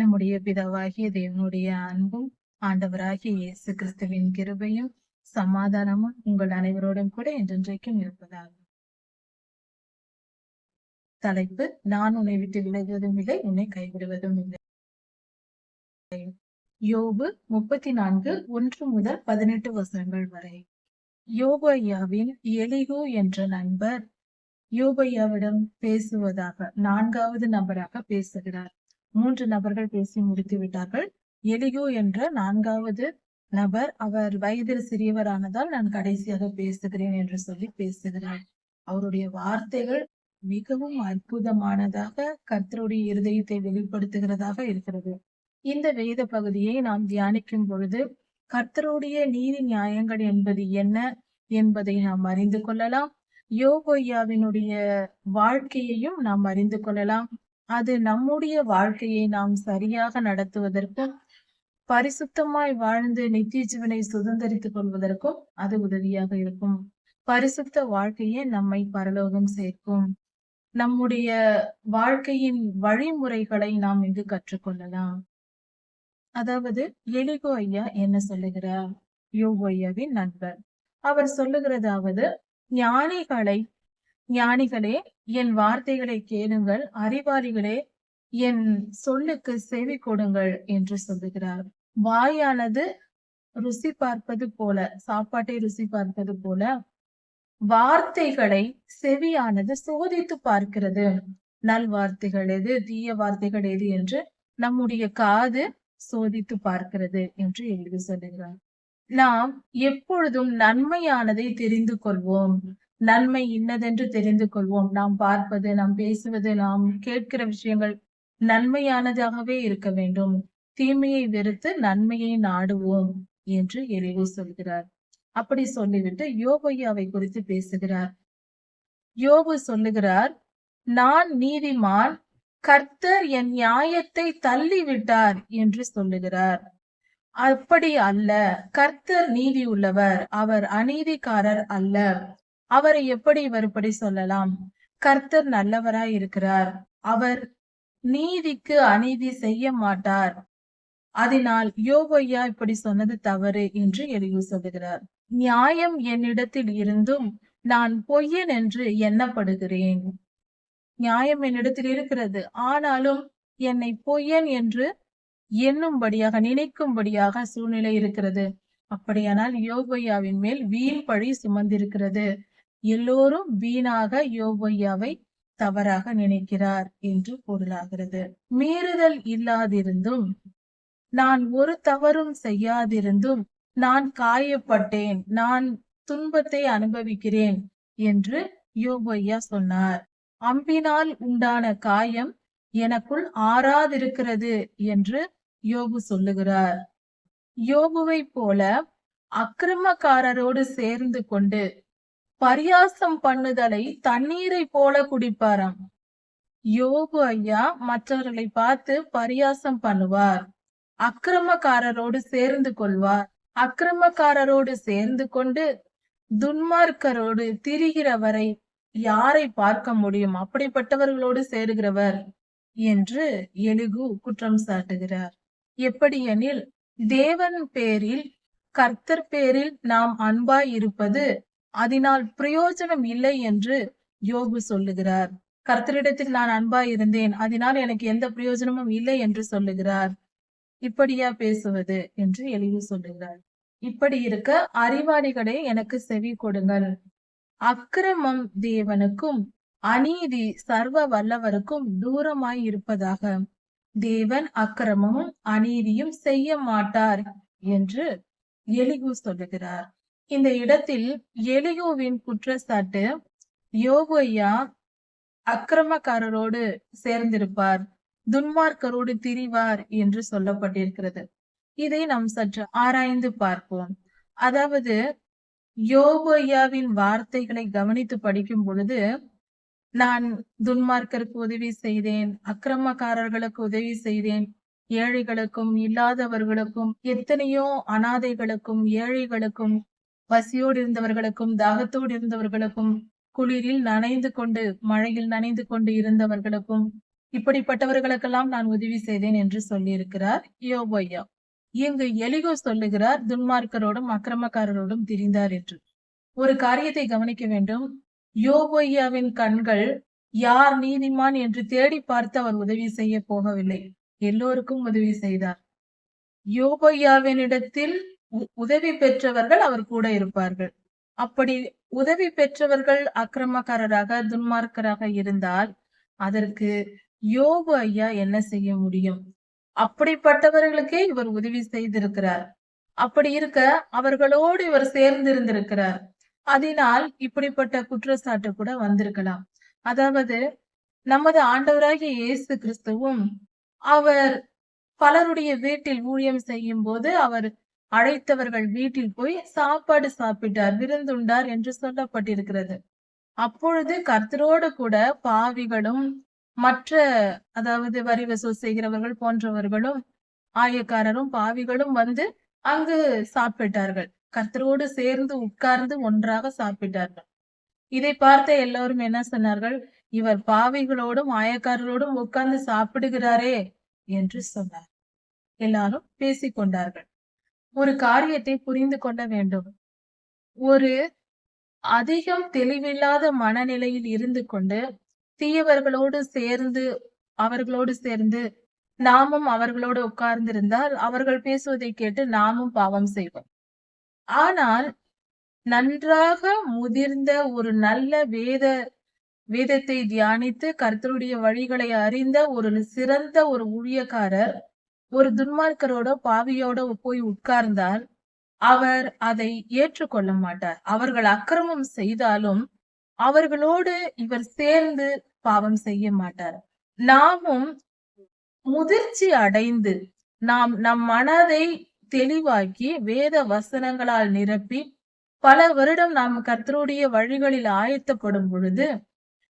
நம்முடைய பிதாவாகிய தேவனுடைய அன்பும் ஆண்டவராகிய இயேசு கிறிஸ்துவின் கிருபையும் சமாதானமும் உங்கள் அனைவரோடும் கூட என்றென்றைக்கும் இருப்பதாகும் தலைப்பு நான் உன்னை விட்டு விலகுவதும் இல்லை உன்னை கைவிடுவதும் இல்லை. யோபு முப்பத்தி நான்கு ஒன்று முதல் பதினெட்டு வசனங்கள் வரை. யோபு ஐயாவின் எலிகு என்ற நண்பர். யோபையாவிடம் பேசுவதாக நான்காவது நபராக பேசுகிறார். மூன்று நபர்கள் பேசி முடித்து விட்டார்கள். எலியோ என்ற நான்காவது நபர் அவர் வயதில் சிறியவரானதால் நான் கடைசியாக பேசுகிறேன் என்று சொல்லி பேசுகிறார். அவருடைய வார்த்தைகள் மிகவும் அற்புதமானதாக கர்த்தருடைய இருதயத்தை வெளிப்படுத்துகிறதாக இருக்கிறது. இந்த வேத பகுதியை நாம் தியானிக்கும் பொழுது கர்த்தருடைய நீதி நியாயங்கள் என்பது என்ன என்பதை நாம் அறிந்து கொள்ளலாம். யோகோய்யாவினுடைய வாழ்க்கையையும் நாம் அறிந்து கொள்ளலாம். அது நம்முடைய வாழ்க்கையை நாம் சரியாக நடத்துவதற்கும் பரிசுத்தமாய் வாழ்ந்து நித்திய ஜீவனை சுதந்திரித்துக் கொள்வதற்கும் அது உதவியாக இருக்கும். பரிசுத்த வாழ்க்கையே நம்மை பரலோகம் சேர்க்கும். நம்முடைய வாழ்க்கையின் வழிமுறைகளை நாம் இங்கு கற்றுக்கொள்ளலாம். அதாவது எலிகோ ஐயா என்ன சொல்லுகிறார்? யோகோ ஐயாவின் நண்பர். அவர் சொல்லுகிறதாவது ஞானிகளை ஞானிகளே என் வார்த்தைகளை கேளுங்கள். அறிவாளிகளே என் சொல்லுக்கு செவி கொடுங்கள் என்று சொல்லுகிறார். வாயானது ருசி பார்ப்பது போல சாப்பாட்டை ருசி பார்ப்பது போல வார்த்தைகளை செவியானது சோதித்து பார்க்கிறது. நல் வார்த்தைகள் எது தீய வார்த்தைகள் எது என்று நம்முடைய காது சோதித்து பார்க்கிறது என்று எழுதி சொல்லுகிறார். நாம் எப்பொழுதும் நன்மையானதை தெரிந்து கொள்வோம். நன்மை இன்னதென்று தெரிந்து கொள்வோம். நாம் பார்ப்பது நாம் பேசுவது நாம் கேட்கிற விஷயங்கள் நன்மையானதாகவே இருக்க வேண்டும். தீமையை வெறுத்து நன்மையை நாடுவோம் என்று எளிவு சொல்கிறார். அப்படி சொல்லிவிட்டு யோபையாவை குறித்து பேசுகிறார். யோபு சொல்லுகிறார் நான் நீதிமான் கர்த்தர் என் நியாயத்தை தள்ளிவிட்டார் என்று சொல்லுகிறார். அப்படி அல்ல கர்த்தர் நீதி உள்ளவர் அவர் அநீதிக்காரர் அல்ல. அவரை எப்படி வருபடி சொல்லலாம்? கர்த்தர் நல்லவராய் இருக்கிறார். அவர் நீதிக்கு அநீதி செய்ய மாட்டார். அதனால் யோகையா இப்படி சொன்னது தவறு என்று எளிவு சொல்லுகிறார். நியாயம் என்னிடத்தில் இருந்தும் நான் பொய்யன் என்று எண்ணப்படுகிறேன். நியாயம் என்னிடத்தில் இருக்கிறது. ஆனாலும் என்னை பொய்யன் என்று எண்ணும்படியாக நினைக்கும்படியாக சூழ்நிலை இருக்கிறது. அப்படியானால் யோகையாவின் மேல் வீண் பழி சுமந்திருக்கிறது. எல்லோரும் வீணாக யோபையாவை தவறாக நினைக்கிறார் என்று பொருளாகிறது. மீறுதல் இல்லாதிருந்தும் நான் ஒரு தவறும் செய்யாதிருந்தும் நான் காயப்பட்டேன் நான் துன்பத்தை அனுபவிக்கிறேன் என்று யோபையா சொன்னார். அம்பினால் உண்டான காயம் எனக்குள் ஆறாதிருக்கிறது என்று யோபு சொல்லுகிறார். யோபுவை போல அக்கிரமக்காரரோடு சேர்ந்து கொண்டு பரியாசம் பண்ணுதலை தண்ணீரை போல குடிப்பாராம். யோகு ஐயா மற்றவர்களை பார்த்து பரியாசம் பண்ணுவார். அக்கிரமக்காரரோடு சேர்ந்து கொள்வார். அக்கிரமக்காரரோடு சேர்ந்து கொண்டு துன்மார்க்கரோடு திரிகிறவரை யாரை பார்க்க முடியும்? அப்படிப்பட்டவர்களோடு சேருகிறவர் என்று எலுகு குற்றம் சாட்டுகிறார். எப்படியெனில் தேவன் பேரில் கர்த்தர் பேரில் நாம் அன்பாய் இருப்பது அதனால் பிரயோஜனம் இல்லை என்று யோபு சொல்லுகிறார். கர்த்தரிடத்தில் நான் அன்பாய் இருந்தேன் அதனால் எனக்கு எந்த பிரயோஜனமும் இல்லை என்று சொல்லுகிறார். இப்படியா பேசுவது என்று எளிவு சொல்லுகிறார். இப்படி இருக்க அறிவாளிகளை எனக்கு செவி கொடுங்கள். அக்கிரமம் தேவனுக்கும் அநீதி சர்வ வல்லவருக்கும் தூரமாய் இருப்பதாக. தேவன் அக்கிரமமும் அநீதியும் செய்ய மாட்டார் என்று எலிகு சொல்லுகிறார். இந்த இடத்தில் எலியோவின் குற்றச்சாட்டு யோகையா அக்கிரமக்காரரோடு சேர்ந்திருப்பார். துன்மார்க்கரோடு திரிவார் என்று சொல்லப்பட்டிருக்கிறது. இதை நாம் சற்று ஆராய்ந்து பார்ப்போம். அதாவது யோபையாவின் வார்த்தைகளை கவனித்து படிக்கும் பொழுது நான் துன்மார்க்கருக்கு உதவி செய்தேன் அக்கிரமக்காரர்களுக்கு உதவி செய்தேன் ஏழைகளுக்கும் இல்லாதவர்களுக்கும் எத்தனையோ அனாதைகளுக்கும் ஏழைகளுக்கும் பசியோடு இருந்தவர்களுக்கும் தாகத்தோடு இருந்தவர்களுக்கும் குளிரில் நனைந்து கொண்டு மழையில் நனைந்து கொண்டு இருந்தவர்களுக்கும் இப்படிப்பட்டவர்களுக்கெல்லாம் நான் உதவி செய்தேன் என்று சொல்லியிருக்கிறார் யோபையா இங்கு எலிகோ சொல்லுகிறார் துன்மார்க்கரோடும் அக்கிரமக்காரரோடும் திரிந்தார் என்று. ஒரு காரியத்தை கவனிக்க வேண்டும். யோபோய்யாவின் கண்கள் யார் நீதிமான் என்று தேடி பார்த்து அவர் உதவி செய்ய போகவில்லை. எல்லோருக்கும் உதவி செய்தார். யோபையாவினிடத்தில் உதவி பெற்றவர்கள் அவர் கூட இருப்பார்கள். அப்படி உதவி பெற்றவர்கள் அக்கிரமக்காரராக துன்மார்க்கராக இருந்தால் அதற்கு யோபு ஐயா என்ன செய்ய முடியும்? அப்படிப்பட்டவர்களுக்கே இவர் உதவி செய்திருக்கிறார். அப்படி இருக்க அவர்களோடு இவர் சேர்ந்து இருந்திருக்கிறார் அதனால் இப்படிப்பட்ட குற்றச்சாட்டு கூட வந்திருக்கலாம். அதாவது நமது ஆண்டவராகிய இயேசு கிறிஸ்துவும் அவர் பலருடைய வீட்டில் ஊழியம் செய்யும் போது அவர் அழைத்தவர்கள் வீட்டில் போய் சாப்பாடு சாப்பிட்டார் விருந்துண்டார் என்று சொல்லப்பட்டிருக்கிறது. அப்பொழுது கர்த்தரோடு கூட பாவிகளும் மற்ற அதாவது வரி வசூல் செய்கிறவர்கள் போன்றவர்களும் ஆயக்காரரும் பாவிகளும் வந்து அங்கு சாப்பிட்டார்கள். கர்த்தரோடு சேர்ந்து உட்கார்ந்து ஒன்றாக சாப்பிட்டார்கள். இதை பார்த்த எல்லோரும் என்ன சொன்னார்கள்? இவர் பாவிகளோடும் ஆயக்காரரோடும் உட்கார்ந்து சாப்பிடுகிறாரே என்று சொன்னார். எல்லாரும் பேசிக்கொண்டார்கள். ஒரு காரியத்தை புரிந்து கொள்ள வேண்டும். ஒரு அதிகம் தெளிவில்லாத மனநிலையில் இருந்து கொண்டு தீயவர்களோடு சேர்ந்து அவர்களோடு சேர்ந்து நாமும் அவர்களோடு உட்கார்ந்திருந்தால் அவர்கள் பேசுவதை கேட்டு நாமும் பாவம் செய்வோம். ஆனால் நன்றாக முதிர்ந்த ஒரு நல்ல வேத வேதத்தை தியானித்து கர்த்தருடைய வழிகளை அறிந்த ஒரு சிறந்த ஒரு ஊழியக்காரர் ஒரு துன்மார்க்கரோட பாவியோட போய் உட்கார்ந்தால் அவர் அதை ஏற்றுக்கொள்ள மாட்டார். அவர்கள் அக்கிரமம் செய்தாலும் அவர்களோடு இவர் சேர்ந்து பாவம் செய்ய மாட்டார். நாமும் முதிர்ச்சி அடைந்து நாம் நம் மனதை தெளிவாக்கி வேத வசனங்களால் நிரப்பி பல வருடம் நாம் கர்த்தருடைய வழிகளில் ஆயத்தப்படும் பொழுது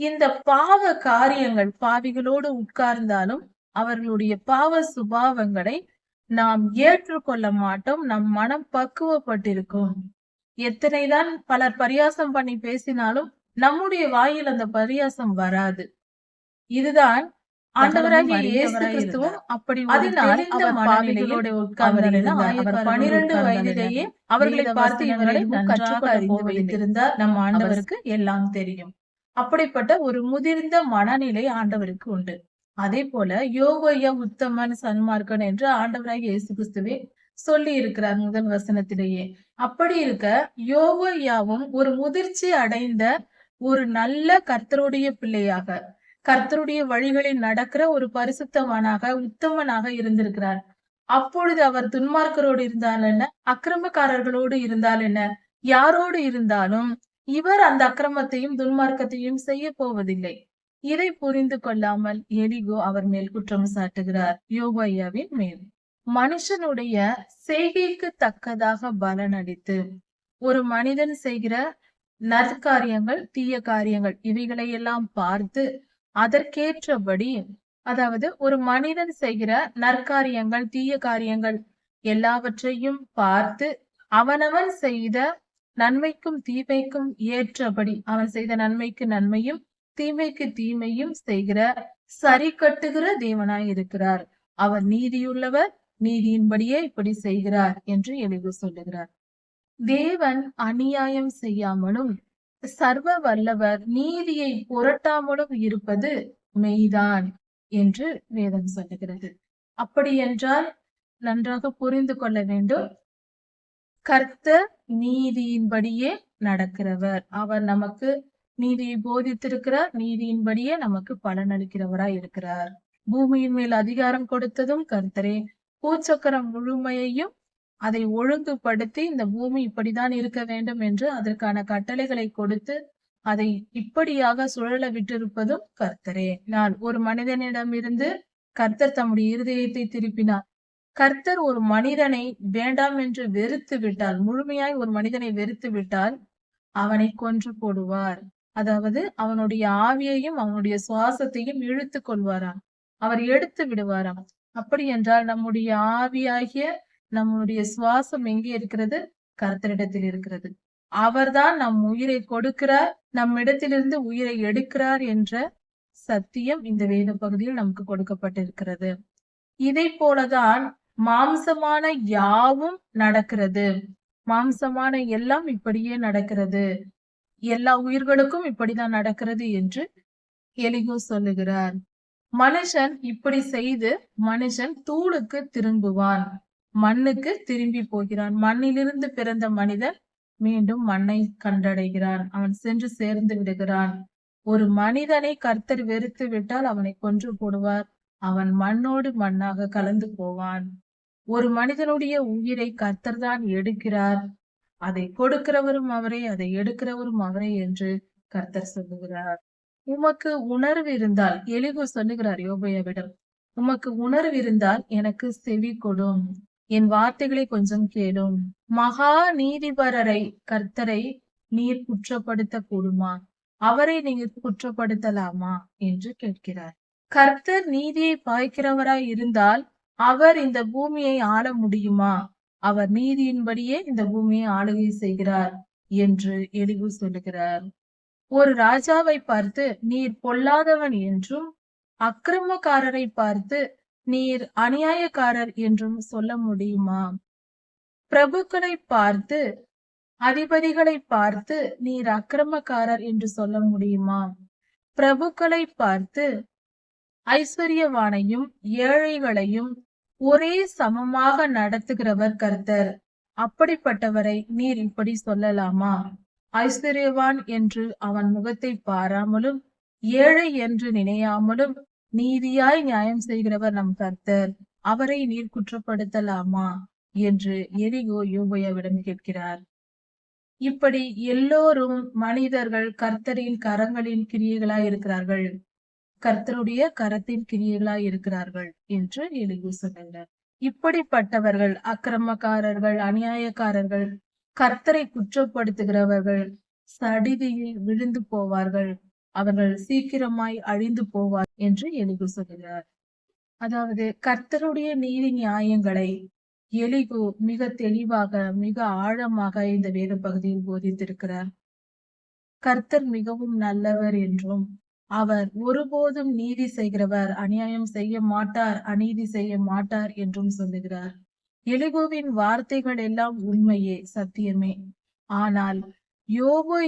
இந்த பாவ காரியங்கள் பாவிகளோடு உட்கார்ந்தாலும் அவர்களுடைய பாவ சுபாவங்களை நாம் ஏற்றுக்கொள்ள மாட்டோம் நம் மனம் பக்குவப்பட்டிருக்கும். எத்தனைதான் பலர் பரியாசம் பண்ணி பேசினாலும் நம்முடைய வாயில் அந்த பரியாசம் வராது. இதுதான் ஆண்டவராகிய இயேசு கிறிஸ்துவும் அப்படி அதனால் பாவிகளோட உட்கார்ந்தார் பனிரெண்டு வயதிலேயே அவர்களை பார்த்து இவர்களை நன்றாக அறிந்து வைத்திருந்தார். நம் ஆண்டவருக்கு எல்லாம் தெரியும். அப்படிப்பட்ட ஒரு முதிர்ந்த மனநிலை ஆண்டவருக்கு உண்டு. அதே போல யோகையா உத்தமன் சன்மார்க்கன் என்று ஆண்டவராக இயேசு கிறிஸ்துவே சொல்லி இருக்கிறார் முதல் வசனத்திலேயே. அப்படி இருக்க யோகையாவும் ஒரு முதிர்ச்சி அடைந்த ஒரு நல்ல கர்த்தருடைய பிள்ளையாக கர்த்தருடைய வழிகளில் நடக்கிற ஒரு பரிசுத்தவனாக உத்தமனாக இருந்திருக்கிறார். அப்பொழுது அவர் துன்மார்க்கரோடு இருந்தால் என்ன? அக்கிரமக்காரர்களோடு இருந்தால் என்ன? யாரோடு இருந்தாலும் இவர் அந்த அக்கிரமத்தையும் துன்மார்க்கத்தையும் செய்ய போவதில்லை. இதை புரிந்து கொள்ளாமல் எரிகோ அவர் மேல் குற்றம் சாட்டுகிறார். யோகையாவின் மேல். மனுஷனுடைய செய்கைக்கு தக்கதாக பலனளித்து ஒரு மனிதன் செய்கிற நற்காரியங்கள் தீய காரியங்கள் இவைகளை எல்லாம் பார்த்து அதற்கேற்றபடி அதாவது ஒரு மனிதன் செய்கிற நற்காரியங்கள் தீய காரியங்கள் எல்லாவற்றையும் பார்த்து அவனவன் செய்த நன்மைக்கும் தீமைக்கும் ஏற்றபடி அவன் செய்த நன்மைக்கு நன்மையும் தீமைக்கு தீமையும் செய்கிற சரி கட்டுகிற தேவனாய் இருக்கிறார். அவர் நீதியுள்ளவர் நீதியின்படியே இப்படி செய்கிறார் என்று எளிவு சொல்லுகிறார். தேவன் அநியாயம் செய்யாமலும் சர்வ வல்லவர் நீதியை புரட்டாமலும் இருப்பது மெய்தான் என்று வேதம் சொல்லுகிறது. அப்படி என்றால் நன்றாக புரிந்து கொள்ள வேண்டும். கர்த்தர் நீதியின்படியே நடக்கிறவர். அவர் நமக்கு நீதியை போதித்திருக்கிறார் நீதியின்படியே நமக்கு பலன் அளிக்கிறவராய் இருக்கிறார். பூமியின் மேல் அதிகாரம் கொடுத்ததும் கர்த்தரே பூச்சக்கரம் முழுமையையும் அதை ஒழுங்குபடுத்தி இந்த பூமி இப்படிதான் இருக்க வேண்டும் என்று அதற்கான கட்டளைகளை கொடுத்து அதை இப்படியாக சுழல விட்டிருப்பதும் கர்த்தரே. நான் ஒரு மனிதனிடமிருந்து கர்த்தர் தம்முடைய இருதயத்தை திருப்பினார். கர்த்தர் ஒரு மனிதனை வேண்டாம் என்று வெறுத்து விட்டால் முழுமையாய் ஒரு மனிதனை வெறுத்து விட்டால் அவனை கொன்று போடுவார். அதாவது அவனுடைய ஆவியையும் அவனுடைய சுவாசத்தையும் இழுத்து கொள்வாராம். அவர் எடுத்து விடுவாராம். அப்படி என்றால் நம்முடைய ஆவியாகிய நம்முடைய சுவாசம் எங்கே இருக்கிறது? கர்த்தரிடத்தில் இருக்கிறது. அவர்தான் நம் உயிரை கொடுக்கிறார் நம்மிடத்திலிருந்து உயிரை எடுக்கிறார் என்ற சத்தியம் இந்த வேத பகுதியில் நமக்கு கொடுக்கப்பட்டிருக்கிறது. இதை போலதான் மாம்சமான யாவும் நடக்கிறது. மாம்சமான எல்லாம் இப்படியே நடக்கிறது. எல்லா உயிர்களுக்கும் இப்படிதான் நடக்கிறது என்று எலிகோ சொல்லுகிறார். மனுஷன் இப்படி செய்து மனுஷன் தூளுக்கு திரும்புவான். மண்ணுக்கு திரும்பி போகிறான். மண்ணிலிருந்து பிறந்த மனிதன் மீண்டும் மண்ணை கண்டடைகிறான். அவன் சென்று சேர்ந்து விடுகிறான். ஒரு மனிதனை கர்த்தர் வெறுத்து விட்டால் அவனை கொன்று போடுவார். அவன் மண்ணோடு மண்ணாக கலந்து போவான். ஒரு மனிதனுடைய உயிரை கர்த்தர் தான் எடுக்கிறார். அதை கொடுக்கிறவரும் அவரே அதை எடுக்கிறவரும் அவரே என்று கர்த்தர் சொல்லுகிறார். உமக்கு உணர்வு இருந்தால் எலிகு சொல்லுகிறார் யோபையாவிடம் உமக்கு உணர்வு இருந்தால் எனக்கு செவி கொடும். என் வார்த்தைகளை கொஞ்சம் கேளும். மகா நீதிபரரை கர்த்தரை நீர் குற்றப்படுத்த கூடுமா அவரை நீங்க குற்றப்படுத்தலாமா? என்று கேட்கிறார். கர்த்தர் நீதியை பாய்க்கிறவராய் இருந்தால் அவர் இந்த பூமியை ஆள முடியுமா? அவர் நீதியின்படியே இந்த பூமியை ஆளுகை செய்கிறார் என்று எலிகு சொல்லுகிறார். ஒரு ராஜாவை பார்த்து நீர் பொல்லாதவன் என்றும் அக்கிரமக்காரரை பார்த்து நீர் அநியாயக்காரர் என்றும் சொல்ல முடியுமா? பிரபுக்களை பார்த்து அதிபதிகளை பார்த்து நீர் அக்கிரமக்காரர் என்று சொல்ல முடியுமா? பிரபுக்களை பார்த்து ஐஸ்வர்யவானையும் ஏழைகளையும் ஒரே சமமாக நடத்துகிறவர் கர்த்தர். அப்படிப்பட்டவரை நீர் இப்படி சொல்லலாமா? ஐஸ்வர்யவான் என்று அவன் முகத்தை பாராமலும் ஏழை என்று நினையாமலும் நீதியாய் நியாயம் செய்கிறவர் நம் கர்த்தர். அவரை நீர் குற்றப்படுத்தலாமா? என்று எரிகோ யூபயாவிடம் கேட்கிறார். இப்படி எல்லோரும் மனிதர்கள் கர்த்தரின் கரங்களின் கிரியைகளாய் இருக்கிறார்கள். கர்த்தருடைய கரத்தின் கிரியர்களாய் இருக்கிறார்கள் என்று எலிகு சொன்னார் இப்படிப்பட்டவர்கள் அக்கிரமக்காரர்கள் அநியாயக்காரர்கள் கர்த்தரை குற்றப்படுத்துகிறவர்கள் சடிதியில் விழுந்து போவார்கள் அவர்கள் சீக்கிரமாய் அழிந்து போவார் என்று எலிகு சொல்கிறார். அதாவது கர்த்தருடைய நீதி நியாயங்களை எலிகு மிக தெளிவாக மிக ஆழமாக இந்த வேத பகுதியில் போதித்திருக்கிறார். கர்த்தர் மிகவும் நல்லவர் என்றும் அவர் ஒருபோதும் நீதி செய்கிறவர் அநியாயம் செய்ய மாட்டார் அநீதி செய்ய மாட்டார் என்றும் சொல்லுகிறார். எலிகோவின் வார்த்தைகள் எல்லாம் உண்மையே சத்தியமே. ஆனால் யோபு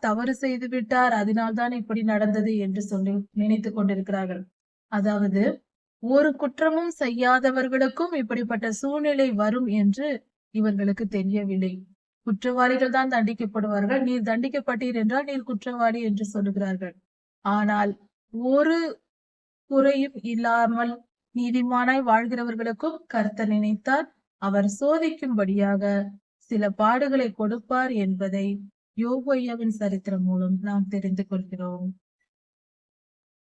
தவறு செய்து விட்டார் அதனால்தான் இப்படி நடந்தது என்று சொல்லி நினைத்துக் கொண்டிருக்கிறார்கள். அதாவது ஒரு குற்றமும் செய்யாதவர்களுக்கும் இப்படிப்பட்ட சூழ்நிலை வரும் என்று இவர்களுக்கு தெரியவில்லை. குற்றவாளிகள் தான் தண்டிக்கப்படுவார்கள். நீர் தண்டிக்கப்பட்டீர் என்றால் நீர் குற்றவாளி என்று சொல்லுகிறார்கள். ஆனால் ஒரு குறையும் இல்லாமல் நீதிமானாய் வாழ்கிறவர்களுக்கும் கர்த்தர் நினைத்தார். அவர் சோதிக்கும்படியாக சில பாடுகளை கொடுப்பார் என்பதை யோகையாவின் சரித்திரம் மூலம் நாம் தெரிந்து கொள்கிறோம்.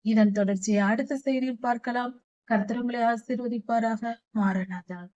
இதன் தொடர்ச்சியை அடுத்த செய்தியில் பார்க்கலாம். கர்த்தர் உங்களை ஆசீர்வதிப்பாராக. மாறனாதான்